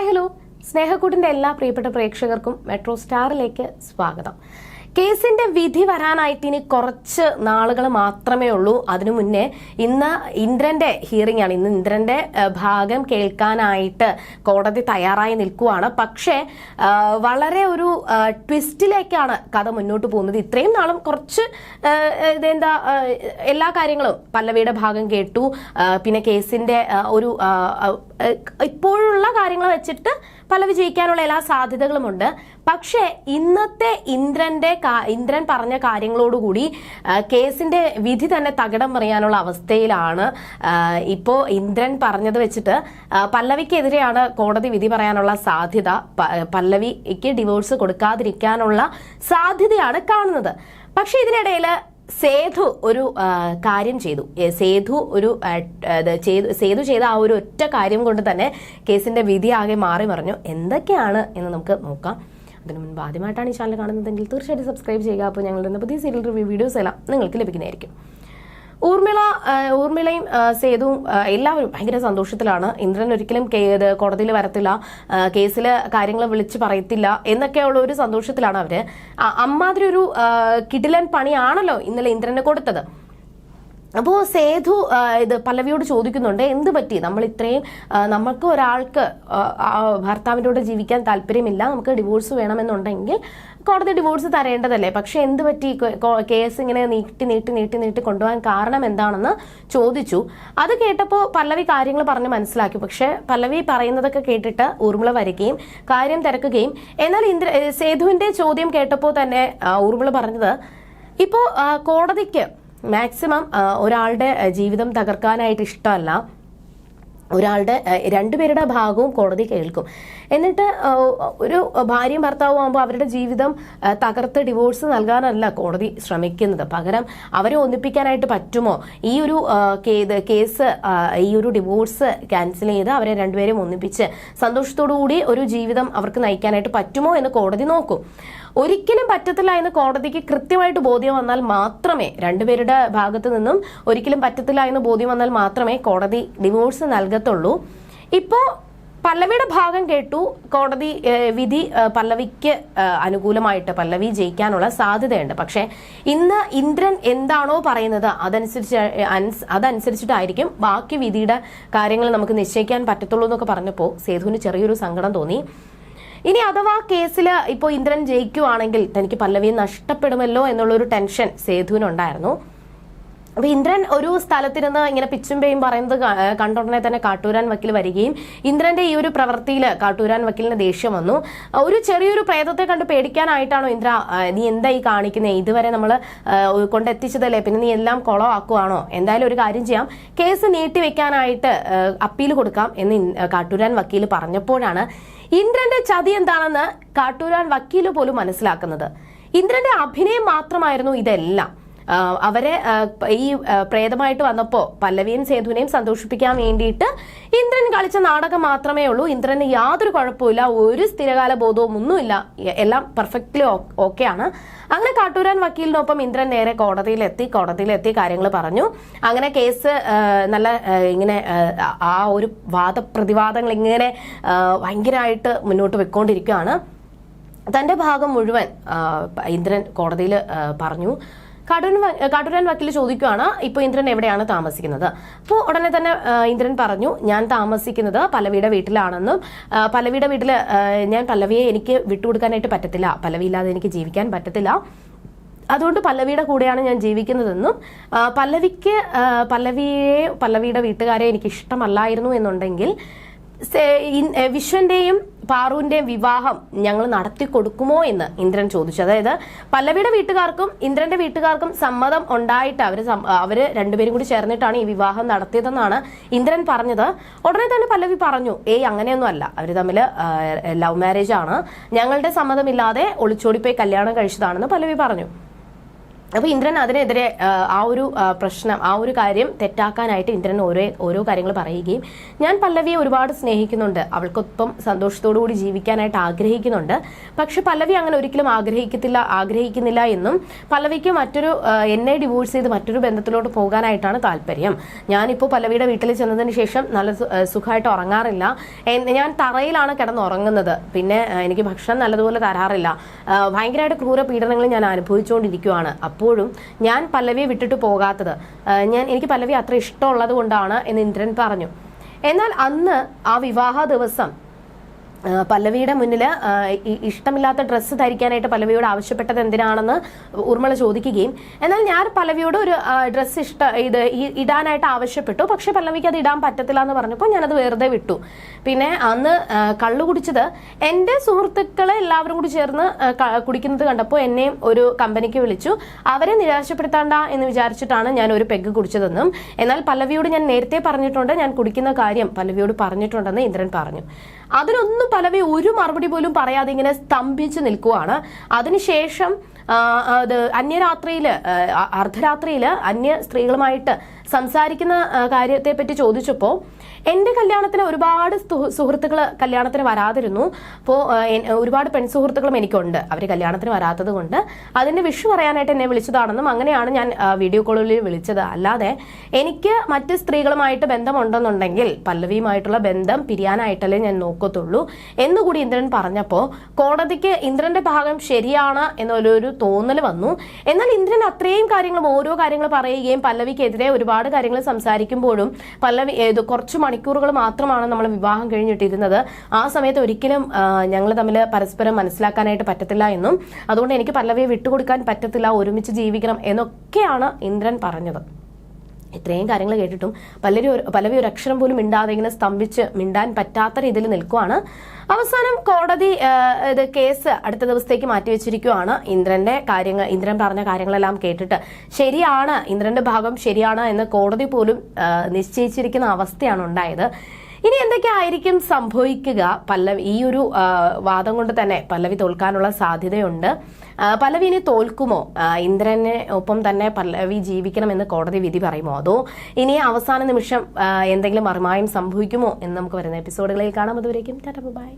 Hi hello. സ്നേഹക്കൂട്ടിന്റെ എല്ലാ പ്രിയപ്പെട്ട പ്രേക്ഷകർക്കും മെട്രോ സ്റ്റാറിലേക്ക് സ്വാഗതം. കേസിന്റെ വിധി വരാനായിട്ട് ഇനി കുറച്ച് നാളുകൾ മാത്രമേ ഉള്ളൂ. അതിനു മുന്നേ ഇന്ന് ഇന്ദ്രന്റെ ഹിയറിംഗ് ആണ്. ഇന്ന് ഇന്ദ്രന്റെ ഭാഗം കേൾക്കാനായിട്ട് കോടതി തയ്യാറായി നിൽക്കുവാണ്. പക്ഷേ വളരെ ഒരു ട്വിസ്റ്റിലേക്കാണ് കഥ മുന്നോട്ട് പോകുന്നത്. ഇത്രയും നാളും കുറച്ച് ഇതെന്താ എല്ലാ കാര്യങ്ങളും പല്ലവിയുടെ ഭാഗം കേട്ടു. പിന്നെ കേസിന്റെ ഒരു ഇപ്പോഴുള്ള കാര്യങ്ങൾ വെച്ചിട്ട് പല വിജയിക്കാനുള്ള എല്ലാ സാധ്യതകളുമുണ്ട്. പക്ഷേ ഇന്നത്തെ ഇന്ദ്രന്റെ ഇന്ദ്രൻ പറഞ്ഞ കാര്യങ്ങളോടുകൂടി കേസിന്റെ വിധി തന്നെ തകിടം മറിയാനുള്ള അവസ്ഥയിലാണ്. ഇപ്പോൾ ഇപ്പോ ഇന്ദ്രൻ പറഞ്ഞത് വെച്ചിട്ട് പല്ലവിക്കെതിരെയാണ് കോടതി വിധി പറയാനുള്ള സാധ്യത. പല്ലവിക്ക് ഡിവോഴ്സ് കൊടുക്കാതിരിക്കാനുള്ള സാധ്യതയാണ് കാണുന്നത്. പക്ഷേ ഇതിനിടയിൽ സേതു ഒരു കാര്യം ചെയ്തു. സേതു ഒരു സേതു ചെയ്ത ആ ഒരു ഒറ്റ കാര്യം കൊണ്ട് തന്നെ കേസിന്റെ വിധി ആകെ മാറി മറിഞ്ഞു. എന്തൊക്കെയാണ് എന്ന് നമുക്ക് നോക്കാം. അതിനു മുൻപ് ആദ്യമായിട്ടാണ് ഈ ചാനൽ കാണുന്നതെങ്കിൽ തീർച്ചയായിട്ടും സബ്സ്ക്രൈബ് ചെയ്യുക. അപ്പോൾ ഞങ്ങളുടെ പുതിയ സീരിയൽ റിവ്യൂ വീഡിയോസ് എല്ലാം നിങ്ങൾക്ക് ലഭിക്കുന്നതായിരിക്കും. ഊർമിള ഊർമിളയും സേതുവും എല്ലാവരും ഭയങ്കര സന്തോഷത്തിലാണ്. ഇന്ദ്രൻ ഒരിക്കലും കോടതിയിൽ വരത്തില്ല. കേസിൽ കാര്യങ്ങൾ വിളിച്ചു പറയത്തില്ല എന്നൊക്കെയുള്ള ഒരു സന്തോഷത്തിലാണ് അവർ. അമ്മാതിരി ഒരു കിടിലൻ പണിയാണല്ലോ ഇന്നലെ ഇന്ദ്രന് കൊടുത്തത്. അപ്പോൾ സേതു ഇത് പല്ലവിയോട് ചോദിക്കുന്നുണ്ട് എന്ത് പറ്റി? നമ്മൾ ഇത്രയും നമുക്ക് ഒരാൾക്ക് ഭർത്താവിന്റെ കൂടെ ജീവിക്കാൻ താല്പര്യമില്ല. നമുക്ക് ഡിവോഴ്സ് വേണമെന്നുണ്ടെങ്കിൽ കോടതി ഡിവോഴ്സ് തരേണ്ടതല്ലേ? പക്ഷെ എന്ത് പറ്റി? കേസ് ഇങ്ങനെ നീട്ടി നീട്ടി നീട്ടി നീട്ടി കൊണ്ടുപോകാൻ കാരണം എന്താണെന്ന് ചോദിച്ചു. അത് കേട്ടപ്പോൾ പല്ലവി കാര്യങ്ങൾ പറഞ്ഞ് മനസ്സിലാക്കി. പക്ഷെ പല്ലവി പറയുന്നതൊക്കെ കേട്ടിട്ട് ഊർമിള വരികയും കാര്യം തിരക്കുകയും. എന്നാൽ ഇന്ദ്ര സേതുവിന്റെ ചോദ്യം കേട്ടപ്പോൾ തന്നെ ഊർമിള പറഞ്ഞത് ഇപ്പോൾ കോടതിക്ക് മാക്സിമം ഒരാളുടെ ജീവിതം തകർക്കാനായിട്ട് ഇഷ്ടമല്ല. ഒരാളുടെ രണ്ടുപേരുടെ ഭാഗവും കോടതി കേൾക്കും. എന്നിട്ട് ഒരു ഭാര്യയും ഭർത്താവും ആകുമ്പോൾ അവരുടെ ജീവിതം തകർത്ത് ഡിവോഴ്സ് നൽകാനല്ല കോടതി ശ്രമിക്കുന്നത്. പകരം അവരെ ഒന്നിപ്പിക്കാനായിട്ട് പറ്റുമോ? ഈ ഒരു കേസ് ഈ ഒരു ഡിവോഴ്സ് ക്യാൻസൽ ചെയ്ത് അവരെ രണ്ടുപേരും ഒന്നിപ്പിച്ച് സന്തോഷത്തോടു കൂടി ഒരു ജീവിതം അവർക്ക് നയിക്കാനായിട്ട് പറ്റുമോ എന്ന് കോടതി നോക്കും. ഒരിക്കലും പറ്റത്തില്ല എന്ന് കോടതിക്ക് കൃത്യമായിട്ട് ബോധ്യം വന്നാൽ മാത്രമേ രണ്ടുപേരുടെ ഭാഗത്തു നിന്നും ഒരിക്കലും പറ്റത്തില്ല എന്ന് ബോധ്യം വന്നാൽ മാത്രമേ കോടതി ഡിവോഴ്സ് നൽകത്തുള്ളൂ ഇപ്പോൾ പല്ലവിയുടെ ഭാഗം കേട്ടു. കോടതി വിധി പല്ലവിക്ക് അനുകൂലമായിട്ട് പല്ലവി ജയിക്കാനുള്ള സാധ്യതയുണ്ട്. പക്ഷേ ഇന്ന് ഇന്ദ്രൻ എന്താണോ പറയുന്നത് അതനുസരിച്ച് അതനുസരിച്ചിട്ടായിരിക്കും. ബാക്കി വിധിയുടെ കാര്യങ്ങൾ നമുക്ക് നിശ്ചയിക്കാൻ പറ്റത്തുള്ളൂ എന്നൊക്കെ പറഞ്ഞപ്പോൾ സേതുവിന് ചെറിയൊരു സങ്കടം തോന്നി. ഇനി അഥവാ കേസിൽ ഇപ്പോൾ ഇന്ദ്രൻ ജയിക്കുവാണെങ്കിൽ തനിക്ക് പല്ലവിയെ നഷ്ടപ്പെടുമല്ലോ എന്നുള്ളൊരു ടെൻഷൻ സേതുവിനുണ്ടായിരുന്നു. അപ്പൊ ഇന്ദ്രൻ ഒരു സ്ഥലത്തിരുന്ന് ഇങ്ങനെ പിച്ചും പേയും പറയുന്നത് കണ്ട ഉടനെ തന്നെ കാട്ടൂരാൻ വക്കീൽ വരികയും ഇന്ദ്രന്റെ ഈ ഒരു പ്രവൃത്തിയിൽ കാട്ടൂരാൻ വക്കീലിന് ദേഷ്യം വന്നു. ഒരു ചെറിയൊരു പ്രേതത്തെ കണ്ട് പേടിക്കാനായിട്ടാണോ ഇന്ദ്ര നീ എന്താ ഈ കാണിക്കുന്നത് ഇതുവരെ നമ്മൾ കൊണ്ടെത്തിച്ചതല്ലേ? പിന്നെ നീ എല്ലാം കൊളോ ആക്കുവാണോ എന്തായാലും ഒരു കാര്യം ചെയ്യാം. കേസ് നീട്ടിവെക്കാനായിട്ട് അപ്പീൽ കൊടുക്കാം എന്ന് കാട്ടൂരാൻ വക്കീൽ പറഞ്ഞപ്പോഴാണ് ഇന്ദ്രന്റെ ചതി എന്താണെന്ന് കാട്ടൂരാൻ വക്കീൽ പോലും മനസ്സിലാക്കുന്നത്. ഇന്ദ്രന്റെ അഭിനയം മാത്രമായിരുന്നു ഇതെല്ലാം. അവരെ ഈ പ്രേതമായിട്ട് വന്നപ്പോ പല്ലവിയും സേതുവിനെയും സന്തോഷിപ്പിക്കാൻ വേണ്ടിയിട്ട് ഇന്ദ്രൻ കളിച്ച നാടകം മാത്രമേ ഉള്ളൂ. ഇന്ദ്രന് യാതൊരു കുഴപ്പമില്ല ഒരു സ്ഥിരകാല ബോധവും ഒന്നുമില്ല. എല്ലാം പെർഫെക്റ്റ്ലി ഓക്കെ ആണ്. അങ്ങനെ കാട്ടൂരാൻ വക്കീലിനൊപ്പം ഇന്ദ്രൻ നേരെ കോടതിയിലെത്തി കോടതിയിലെത്തി കാര്യങ്ങൾ പറഞ്ഞു. അങ്ങനെ കേസ് നല്ല ഇങ്ങനെ ആ, ഒരു വാദപ്രതിവാദങ്ങൾ ഇങ്ങനെ ഭയങ്കരമായിട്ട് മുന്നോട്ട് വെക്കൊണ്ടിരിക്കുകയാണ് തന്റെ ഭാഗം മുഴുവൻ ഇന്ദ്രൻ കോടതിയിൽ പറഞ്ഞു. കാട്ടൂരൻ വ- കാട്ടൂരാൻ വക്കീൽ ചോദിക്കുകയാണ് ഇപ്പോൾ ഇന്ദ്രൻ എവിടെയാണ് താമസിക്കുന്നത്? അപ്പോൾ ഉടനെ തന്നെ ഇന്ദ്രൻ പറഞ്ഞു ഞാൻ താമസിക്കുന്നത് പലവിയുടെ വീട്ടിലാണെന്നും പലവിയുടെ വീട്ടിൽ ഞാൻ പലവിയെ എനിക്ക് വിട്ടുകൊടുക്കാനായിട്ട് പറ്റത്തില്ല. പല്ലവി ഇല്ലാതെ എനിക്ക് ജീവിക്കാൻ പറ്റത്തില്ല. അതുകൊണ്ട് പല്ലവിയുടെ കൂടെയാണ് ഞാൻ ജീവിക്കുന്നതെന്നും പല്ലവിക്ക് പല്ലവിയെ പല്ലവിയുടെ വീട്ടുകാരെ എനിക്ക് ഇഷ്ടമല്ലായിരുന്നു എന്നുണ്ടെങ്കിൽ വിശ്വന്റെയും പാറുവിന്റെയും വിവാഹം ഞങ്ങൾ നടത്തി കൊടുക്കുമോ എന്ന് ഇന്ദ്രൻ ചോദിച്ചു. അതായത് പല്ലവിയുടെ വീട്ടുകാർക്കും ഇന്ദ്രന്റെ വീട്ടുകാർക്കും സമ്മതം ഉണ്ടായിട്ട് അവർ അവർ രണ്ടുപേരും കൂടി ചേർന്നിട്ടാണ് ഈ വിവാഹം നടത്തിയതെന്നാണ് ഇന്ദ്രൻ പറഞ്ഞത്. ഉടനെ തന്നെ പല്ലവി പറഞ്ഞു ഏയ് അങ്ങനെയൊന്നും അല്ല. അവർ തമ്മിൽ ലവ് മാരേജ് ആണ്. ഞങ്ങളുടെ സമ്മതമില്ലാതെ ഒളിച്ചോടിപ്പോയി കല്യാണം കഴിച്ചതാണെന്ന് പല്ലവി പറഞ്ഞു. അപ്പോൾ ഇന്ദ്രൻ അതിനെതിരെ ആ, ഒരു പ്രശ്നം ആ ഒരു കാര്യം തെറ്റാക്കാനായിട്ട് ഇന്ദ്രൻ ഓരോ ഓരോ കാര്യങ്ങൾ പറയുകയും ഞാൻ പല്ലവിയെ ഒരുപാട് സ്നേഹിക്കുന്നുണ്ട്. അവൾക്കൊപ്പം സന്തോഷത്തോടു കൂടി ജീവിക്കാനായിട്ട് ആഗ്രഹിക്കുന്നുണ്ട്. പക്ഷെ പല്ലവി അങ്ങനെ ഒരിക്കലും ആഗ്രഹിക്കത്തില്ല ആഗ്രഹിക്കുന്നില്ല എന്നും പല്ലവിക്ക് മറ്റൊരു എന്നെ ഡിവോഴ്സ് ചെയ്ത് മറ്റൊരു ബന്ധത്തിലോട്ട് പോകാനായിട്ടാണ് താല്പര്യം. ഞാനിപ്പോൾ പല്ലവിയുടെ വീട്ടിൽ ചെന്നതിന് ശേഷം നല്ല സുഖമായിട്ട് ഉറങ്ങാറില്ല. ഞാൻ തറയിലാണ് കിടന്നുറങ്ങുന്നത്. പിന്നെ എനിക്ക് ഭക്ഷണം നല്ലതുപോലെ തരാറില്ല. ഭയങ്കരമായിട്ട് ക്രൂര പീഡനങ്ങൾ ഞാൻ അനുഭവിച്ചുകൊണ്ടിരിക്കുകയാണ് അപ്പോഴും ഞാൻ പല്ലവിയെ വിട്ടിട്ട് പോകാത്തത്. ഞാൻ എനിക്ക് പല്ലവി അത്ര ഇഷ്ടമുള്ളത് കൊണ്ടാണ് എന്ന് ഇന്ദ്രൻ പറഞ്ഞു. എന്നാൽ അന്ന് ആ വിവാഹ ദിവസം പല്ലവിയുടെ മുന്നിൽ ഇഷ്ടമില്ലാത്ത ഡ്രസ്സ് ധരിക്കാനായിട്ട് പല്ലവിയോട് ആവശ്യപ്പെട്ടത് എന്തിനാണെന്ന് ഉർമ്മള ചോദിക്കുകയും എന്നാൽ ഞാൻ പല്ലവിയോട് ഒരു ഡ്രസ്സ് ഇഷ്ട ഇത് ഇടാനായിട്ട് ആവശ്യപ്പെട്ടു. പക്ഷെ പല്ലവിക്ക് അത് ഇടാൻ പറ്റത്തില്ല എന്ന് പറഞ്ഞപ്പോൾ ഞാനത് വെറുതെ വിട്ടു. പിന്നെ അന്ന് കള്ളു കുടിച്ചത് എന്റെ സുഹൃത്തുക്കളെ എല്ലാവരും കൂടി ചേർന്ന് കുടിക്കുന്നത് കണ്ടപ്പോൾ എന്നെയും ഒരു കമ്പനിക്ക് വിളിച്ചു. അവരെ നിരാശപ്പെടുത്താണ്ട എന്ന് വിചാരിച്ചിട്ടാണ് ഞാൻ ഒരു പെഗ് കുടിച്ചതെന്നും എന്നാൽ പല്ലവിയോട് ഞാൻ നേരത്തെ പറഞ്ഞിട്ടുണ്ട് ഞാൻ കുടിക്കുന്ന കാര്യം പല്ലവിയോട് പറഞ്ഞിട്ടുണ്ടെന്ന് ഇന്ദ്രൻ പറഞ്ഞു. അതിനൊന്നും പലവി ഒരു മറുപടി പോലും പറയാതെ ഇങ്ങനെ സ്തംഭിച്ച് നിൽക്കുവാണ്. അതിനുശേഷം അത് അന്യരാത്രിയിൽ അർദ്ധരാത്രിയിൽ അന്യ സ്ത്രീകളുമായിട്ട് സംസാരിക്കുന്ന കാര്യത്തെ പറ്റി ചോദിച്ചപ്പോൾ എന്റെ കല്യാണത്തിന് ഒരുപാട് സുഹൃത്തുക്കൾ കല്യാണത്തിന് വരാതിരുന്നു. അപ്പോൾ ഒരുപാട് പെൺസുഹൃത്തുക്കളും എനിക്കുണ്ട്. അവർ കല്യാണത്തിന് വരാത്തത് കൊണ്ട്. അതിന്റെ വിഷു പറയാനായിട്ട് എന്നെ വിളിച്ചതാണെന്നും അങ്ങനെയാണ് ഞാൻ വീഡിയോ കോളിൽ വിളിച്ചത്. അല്ലാതെ എനിക്ക് മറ്റ് സ്ത്രീകളുമായിട്ട് ബന്ധമുണ്ടെന്നുണ്ടെങ്കിൽ പല്ലവിയുമായിട്ടുള്ള ബന്ധം പിരിയാനായിട്ടല്ലേ ഞാൻ നോക്കത്തുള്ളൂ എന്നുകൂടി ഇന്ദ്രൻ പറഞ്ഞപ്പോൾ കോടതിക്ക് ഇന്ദ്രന്റെ ഭാഗം ശരിയാണ് എന്നൊരു തോന്നൽ വന്നു. എന്നാൽ ഇന്ദ്രൻ അത്രയും കാര്യങ്ങളും ഓരോ കാര്യങ്ങൾ പറയുകയും പല്ലവിക്കെതിരെ ഒരുപാട് കാര്യങ്ങൾ സംസാരിക്കുമ്പോഴും പല കുറച്ച് മണിക്കൂറുകൾ മാത്രമാണ് നമ്മൾ വിവാഹം കഴിഞ്ഞിട്ടിരുന്നത്. ആ സമയത്ത് ഒരിക്കലും ഞങ്ങൾ തമ്മിൽ പരസ്പരം മനസ്സിലാക്കാനായിട്ട് പറ്റത്തില്ല എന്നും അതുകൊണ്ട് എനിക്ക് പല്ലവിയെ വിട്ടുകൊടുക്കാൻ പറ്റത്തില്ല ഒരുമിച്ച് ജീവിക്കണം എന്നൊക്കെയാണ് ഇന്ദ്രൻ പറഞ്ഞത്. ഇത്രയും കാര്യങ്ങൾ കേട്ടിട്ടും പലരും പലവി ഒരു അക്ഷരം പോലും മിണ്ടാതെ ഇങ്ങനെ സ്തംഭിച്ച് മിണ്ടാൻ പറ്റാത്ത രീതിയിൽ നിൽക്കുവാണ്. അവസാനം കോടതി ഇത് കേസ് അടുത്ത ദിവസത്തേക്ക് മാറ്റിവെച്ചിരിക്കുവാണ്. ഇന്ദ്രന്റെ കാര്യങ്ങൾ ഇന്ദ്രൻ പറഞ്ഞ കാര്യങ്ങളെല്ലാം കേട്ടിട്ട് ശരിയാണ് ഇന്ദ്രന്റെ ഭാഗം ശരിയാണ് എന്ന് കോടതി പോലും നിശ്ചയിച്ചിരിക്കുന്ന അവസ്ഥയാണ് ഉണ്ടായത്. ഇനി എന്തൊക്കെ ആയിരിക്കും സംഭവിക്കുക? പല്ലവി ഈ ഒരു വാദം കൊണ്ട് തന്നെ പല്ലവി തോൽക്കാനുള്ള സാധ്യതയുണ്ട്. പല്ലവി ഇനി തോൽക്കുമോ? ഇന്ദ്രനെ ഒപ്പം തന്നെ പല്ലവി ജീവിക്കണമെന്ന് കോടതി വിധി പറയുമോ? അതോ ഇനി അവസാന നിമിഷം എന്തെങ്കിലും മറുമായും സംഭവിക്കുമോ എന്ന് നമുക്ക് വരുന്ന എപ്പിസോഡുകളിൽ കാണാം. അതുവരേക്കും ടാറ്റ ബൈ.